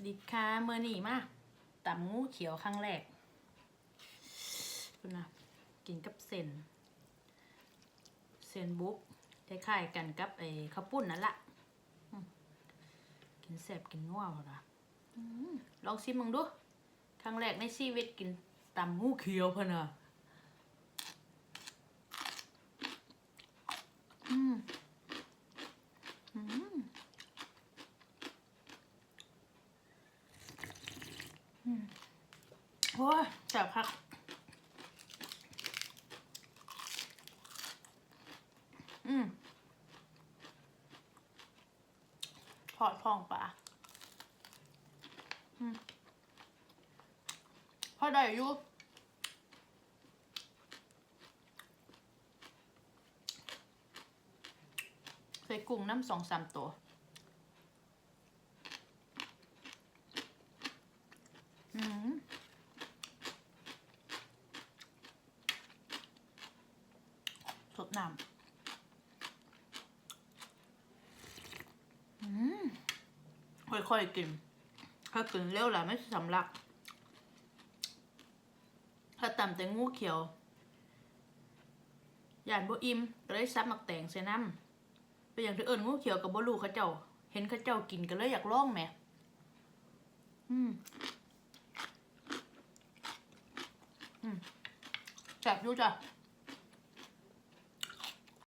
สดีค่ะเมื่อนี่มาตำงูเขียวครั้งแรกคุณนะกินกับเซนเซนบุ๊กคล้ายๆกันกับไอ้ข้าวปุ้นนั่นละอืมกินแสบกินง่วงนะอืมลองชิมมึงดู ครั้งแรกในชีวิตกินตำงูเขียวพะนะอืมอืม โอ้ยแซ่บคักอืมทอดทองปลาอืมพอได้อยู่ใส่กุ้งน้ำสองสามตัว อืม ส ดน้ำอืมค่อยๆกิน ถ้ากินเร็วหละไม่สำลัก ถ้าตำแต่งูเขียวยานบ่อิ่มก็เลยซับหมักแตงใส่น้ำเป็นอย่างที่เอิญงูเขียวกับบ่ลูเขาเจ้า เห็นเขาเจ้ากินก็เลยอยากลองแหมอืมอืมแซ่บยู่จ้ะ